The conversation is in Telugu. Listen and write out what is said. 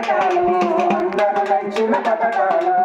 పథకాలు అందరూ నచ్చిన పథకాలు